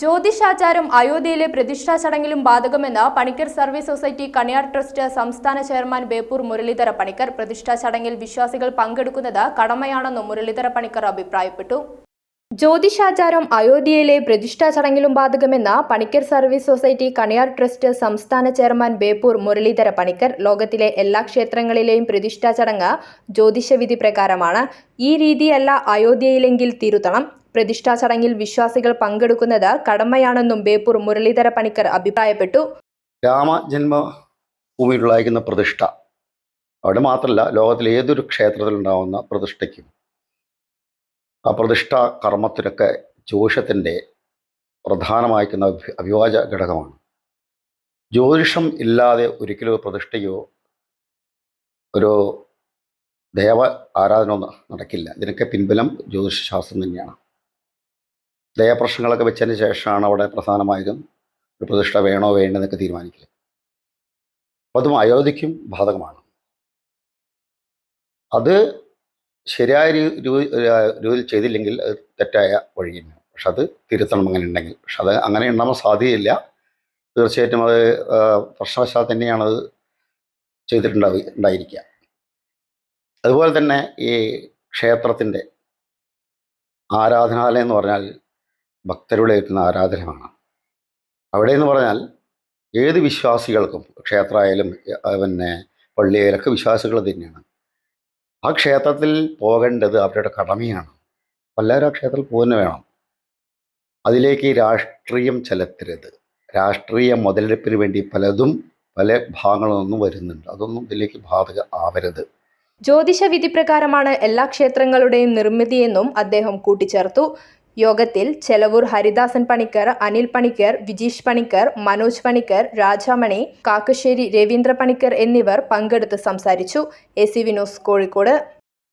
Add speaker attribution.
Speaker 1: ജ്യോതിഷാചാരം അയോധ്യയിലെ പ്രതിഷ്ഠാ ചടങ്ങിലും ബാധകമെന്ന് Panicker service society Kaniyar trust സംസ്ഥാന ചെയർമാൻ ബേപ്പൂർ മുരളീധര പണിക്കർ പ്രതിഷ്ഠാ ചടങ്ങിൽ വിശ്വാസികൾ പങ്കെടുക്കുന്നത് കടമയാണെന്നും മുരളീധര പണിക്കർ അഭിപ്രായപ്പെട്ടു. ജ്യോതിഷാചാരം അയോധ്യയിലെ പ്രതിഷ്ഠാ ചടങ്ങിലും ബാധകമെന്ന് Panicker service society Kaniyar trust സംസ്ഥാന ചെയർമാൻ ബേപ്പൂർ മുരളീധര പണിക്കർ ലോകത്തിലെ എല്ലാ ക്ഷേത്രങ്ങളിലെയും പ്രതിഷ്ഠാ ചടങ്ങ് ജ്യോതിഷവിധി പ്രകാരമാണ്. ഈ രീതിയല്ല അയോധ്യയിലെങ്കിൽ തിരുത്തണം പ്രതിഷ്ഠാ ചടങ്ങിൽ വിശ്വാസികൾ പങ്കെടുക്കുന്നത് കടമയാണെന്നും ബേപ്പൂർ മുരളീധര പണിക്കർ അഭിപ്രായപ്പെട്ടു.
Speaker 2: രാമജന്മഭൂമിയിലുണ്ടായിരിക്കുന്ന പ്രതിഷ്ഠ അവിടെ മാത്രമല്ല ലോകത്തിലെ ഏതൊരു ക്ഷേത്രത്തിലുണ്ടാവുന്ന പ്രതിഷ്ഠയ്ക്കും ആ പ്രതിഷ്ഠ കർമ്മത്തിനൊക്കെ ജ്യോതിഷത്തിന്റെ പ്രധാനമായിരിക്കുന്ന അഭി- അഭിവാച ഘടകമാണ്. ജ്യോതിഷം ഇല്ലാതെ ഒരിക്കലും ഒരു പ്രതിഷ്ഠയോ ഒരു ദേവ ആരാധന നടക്കില്ല. ഇതിനൊക്കെ പിൻബലം ജ്യോതിഷശാസ്ത്രം തന്നെയാണ്. ദയപ്രശ്നങ്ങളൊക്കെ വെച്ചതിന് ശേഷമാണ് അവിടെ പ്രധാനമായും ഒരു പ്രതിഷ്ഠ വേണോ വേണ്ടെന്നൊക്കെ തീരുമാനിക്കുക അപ്പോൾ അതും അയോധ്യയ്ക്കും ബാധകമാണ്. അത് ശരിയായ രീതിയിൽ ചെയ്തില്ലെങ്കിൽ അത് തെറ്റായ വഴി തന്നെ പക്ഷെ അത് തിരുത്തണം അങ്ങനെ ഉണ്ടെങ്കിൽ പക്ഷെ അത് അങ്ങനെ ഉണ്ടാകാൻ സാധ്യതയില്ല. തീർച്ചയായിട്ടും അത് പ്രശ്നവശാൽ തന്നെയാണ് അത് ചെയ്തിട്ടുണ്ടാവുക ഉണ്ടായിരിക്കുക. അതുപോലെ തന്നെ ഈ ക്ഷേത്രത്തിന്റെ ആരാധനാലയം എന്ന് പറഞ്ഞാൽ ഭക്തരുടെ എത്തുന്ന ആരാധനമാണ് അവിടെ എന്ന് പറഞ്ഞാൽ ഏത് വിശ്വാസികൾക്കും ക്ഷേത്രമായാലും പിന്നെ പള്ളിയായാലൊക്കെ വിശ്വാസികൾ തന്നെയാണ്. ആ ക്ഷേത്രത്തിൽ പോകേണ്ടത് അവരുടെ കടമയാണ്. എല്ലാവരും ആ ക്ഷേത്രത്തിൽ പോകുന്ന വേണം. അതിലേക്ക് രാഷ്ട്രീയം ചെലുത്തരുത്. രാഷ്ട്രീയ മുതലെടുപ്പിന് വേണ്ടി പലതും പല ഭാഗങ്ങളിൽ നിന്നും വരുന്നുണ്ട്. അതൊന്നും ഇതിലേക്ക് ബാധക ആവരുത്.
Speaker 1: ജ്യോതിഷ വിധി പ്രകാരമാണ് എല്ലാ ക്ഷേത്രങ്ങളുടെയും നിർമ്മിതിയെന്നും അദ്ദേഹം കൂട്ടിച്ചേർത്തു. യോഗത്തിൽ ചെലവൂർ ഹരിദാസൻ പണിക്കർ അനിൽ പണിക്കർ വിജീഷ് പണിക്കർ മനോജ് പണിക്കർ രാജാമണി കാക്കശ്ശേരി രവീന്ദ്ര പണിക്കർ എന്നിവർ പങ്കെടുത്ത് സംസാരിച്ചു. എ സി വിനോസ് കോഴിക്കോട്.